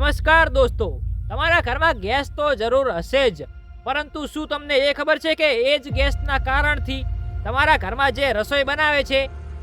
નમસ્કાર દોસ્તો. તમારા ઘરમાં ગેસ તો જરૂર હશે જ, પરંતુ શું તમને એ ખબર છે કે એ જ ગેસના કારણથી તમારા ઘરમાં જે રસોઈ બનાવે છે,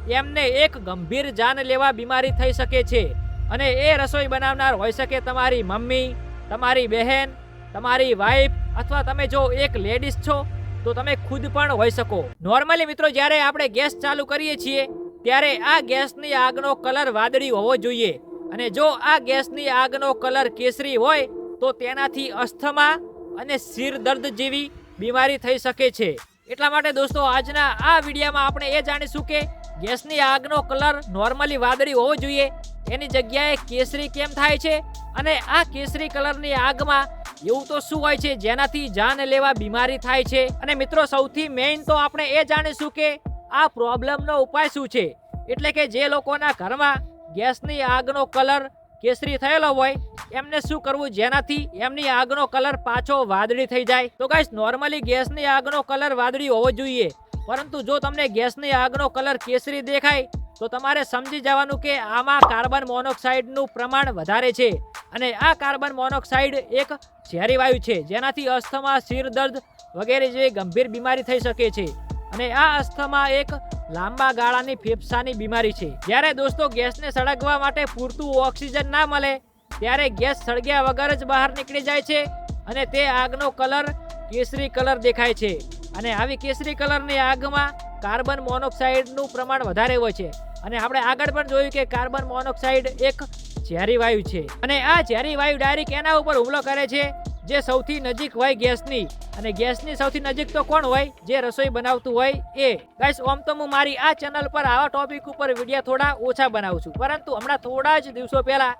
એમને એક ગંભીર જાનલેવા બીમારી થઈ શકે છે? અને એ રસોઈ બનાવનાર હોઈ શકે તમારી મમ્મી, તમારી બહેન, તમારી વાઈફ અથવા તમે જો એક લેડીઝ છો, તો તમે ખુદ પણ હોઈ શકો. નોર્મલી મિત્રો, જ્યારે આપણે ગેસ ચાલુ કરીએ છીએ, ત્યારે આ ગેસની આગનો કલર વાદળી હોવો જોઈએ. અને જો આ ગેસની આગનો કલર કેસરી હોય, તો તેનાથી અસ્થમા અને સિર દર્દ જેવી બીમારી થઈ શકે છે. એટલા માટે દોસ્તો, આજના આ વિડીયોમાં આપણે એ જાણીશું કે ગેસની આગનો કલર નોર્મલી વાદળી હોવો જોઈએ. એની જગ્યાએ કેસરી કેમ થાય છે? અને આ કેસરી કલરની આગમાં એવું તો શું હોય છે? જેનાથી જાન લેવા બીમારી થાય છે. અને મિત્રો, સૌથી મેઇન તો આપણે એ જાણીશું કે આ પ્રોબ્લેમનો ઉપાય શું છે? એટલે કે જે લોકોના ઘરમાં ગેસની આગનો કલર કેસરી થયેલો હોય, એમને શું કરવું જેનાથી એમની આગનો કલર પાછો વાદળી થઈ જાય? તો ગાઈસ નોર્મલી ગેસની આગનો કલર વાદળી હોવો જોઈએ. પરંતુ જો તમને ગેસની આગનો કલર કેસરી દેખાય, તો તમારે સમજી જવાનું કે આમાં કાર્બન મોનોક્સાઇડનું પ્રમાણ વધારે છે. અને આ કાર્બન મોનોક્સાઇડ એક ઝેરી વાયુ છે, જેનાથી અસ્થમા સિર દર્દ વગેરે જેવી ગંભીર બીમારી થઈ શકે છે. અને આ અસ્થમા એક લાંબા ગાળાની ફેફસાની બીમારી છે. જ્યારે દોસ્તો ગેસને સળગવા માટે પૂરતું ઓક્સિજન ના મળે, ત્યારે ગેસ સળગ્યા વગર જ બહાર નીકળી જાય છે અને તે આગનો કલર કેસરી કલર દેખાય છે. અને આવી કેસરી કલરની આગમાં કાર્બન મોનોક્સાઇડનું પ્રમાણ વધારે હોય છે. અને આપણે આગળ પણ જોયું કે કાર્બન મોનોક્સાઇડ એક ઝેરી વાયુ છે. અને આ ઝેરી વાયુ ડાયરેક્ટ એના ઉપર હુમલો કરે છે. જે સૌથી નજીક હોય ગેસની. અને ગેસની સૌથી નજીક તો કોણ હોય? જે રસોઈ બનાવતું હોય એ. ગાઈસ ઓમ તો હું મારી આ ચેનલ પર આવા ટોપિક ઉપર વીડિયો થોડા ઓછા બનાવું છું. પરંતુ હમણાં થોડા જ દિવસો પહેલા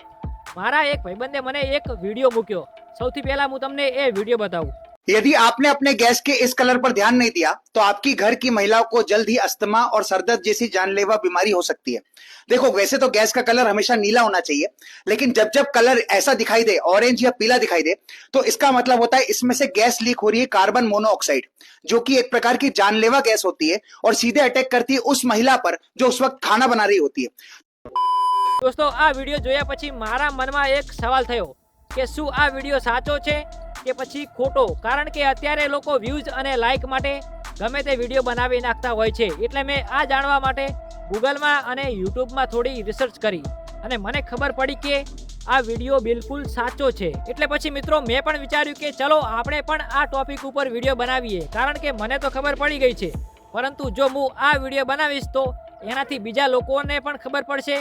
મારા એક ભાઈબંધે મને એક વીડિયો મૂક્યો. સૌથી પહેલાં હું તમને એ વીડિયો બતાવું. यदि आपने अपने गैस के इस कलर पर ध्यान नहीं दिया तो आपकी घर की महिलाओं को जल्द ही अस्थमा और सरदर्द जैसी जानलेवा बीमारी हो सकती है देखो वैसे तो गैस का कलर हमेशा नीला होना चाहिए लेकिन जब जब कलर ऐसा दिखाई दे ऑरेंज या पीला दिखाई दे तो इसका मतलब होता है इसमें से गैस लीक हो रही है कार्बन मोनोऑक्साइड जो कि एक प्रकार की जानलेवा गैस होती है और सीधे अटैक करती है उस महिला पर जो उस वक्त खाना बना रही होती है દોસ્તો આ વિડીયો જોયા પછી મારા મનમાં એક સવાલ થયો કે શું આ વિડીયો સાચો છે કે પછી ખોટો, કારણ કે અત્યારે લોકો વ્યૂઝ અને લાઇક માટે ગમે તે વીડિયો બનાવી નાખતા હોય છે. એટલે મેં આ જાણવા માટે ગૂગલમાં અને યુટ્યુબમાં થોડી રિસર્ચ કરી. અને મને ખબર પડી કે આ વીડિયો બિલકુલ સાચો છે. એટલે પછી મિત્રો મેં પણ વિચાર્યું કે ચલો આપણે પણ આ ટોપિક ઉપર વીડિયો બનાવીએ. કારણ કે મને તો ખબર પડી ગઈ છે. પરંતુ જો હું આ વીડિયો બનાવીશ તો એનાથી બીજા લોકોને પણ ખબર પડશે.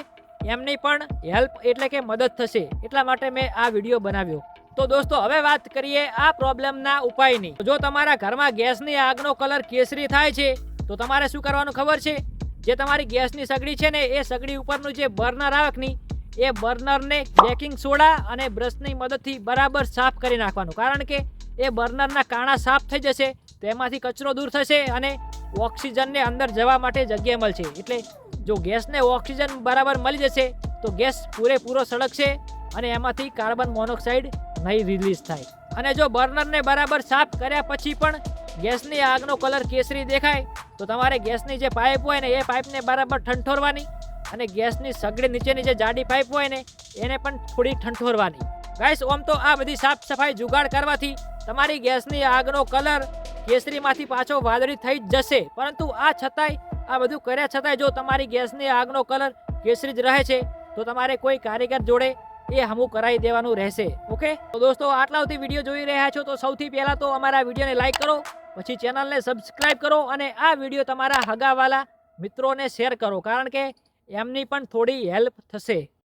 એમની પણ હેલ્પ એટલે કે મદદ થશે. એટલા માટે મેં આ વીડિયો બનાવ્યો. તો દોસ્તો, હવે વાત કરીએ આ પ્રોબ્લેમના ઉપાયની. જો તમારા ઘરમાં ગેસની આગનો કલર કેસરી થાય છે, તો તમારે શું કરવાનું ખબર છે? જે તમારી ગેસની સગડી છે ને, એ સગડી ઉપરનું જે બર્નર આવકની એ બર્નરને બેકિંગ સોડા અને બ્રશની મદદથી બરાબર સાફ કરી નાખવાનું. કારણ કે એ બર્નરના કાણા સાફ થઈ જશે તેમાંથી કચરો દૂર થશે અને ઓક્સિજનને અંદર જવા માટે જગ્યા મળશે. એટલે જો ગેસને ઓક્સિજન બરાબર મળી જશે, તો ગેસ પૂરેપૂરો સળગશે અને એમાંથી કાર્બન મોનોક્સાઇડ નહીં રિલીઝ થાય. અને જો બર્નરને બરાબર સાફ કર્યા પછી પણ ગેસની આગનો કલર કેસરી દેખાય, તો તમારે ગેસની જે પાઇપ હોય ને એ પાઇપને બરાબર ઠંઠોરવાની અને ગેસની સગડી નીચેની જે જાડી પાઇપ હોય ને, એને પણ થોડી ઠંઠોરવાની. ગાઈસ, ઓમ તો આ બધી સાફ સફાઈ જુગાડ કરવાથી તમારી ગેસની આગનો કલર કેસરીમાંથી પાછો વાદળી થઈ જ જશે. પરંતુ આ છતાંય, આ બધું કર્યા છતાંય જો તમારી ગેસની આગનો કલર કેસરી જ રહે છે, તો તમારે કોઈ કારીગર જોડે એ હમું કરાવી દેવાનું રહેશે, ઓકે? તો દોસ્તો, આટલા સુધી વીડિયો જોઈ રહ્યા છો તો સૌથી પહેલાં તો અમારા વિડીયોને લાઈક કરો, પછી ચેનલને સબસ્ક્રાઇબ કરો અને આ વીડિયો તમારા હગાવાલા મિત્રોને શેર કરો, કારણ કે એમની પણ થોડી હેલ્પ થશે.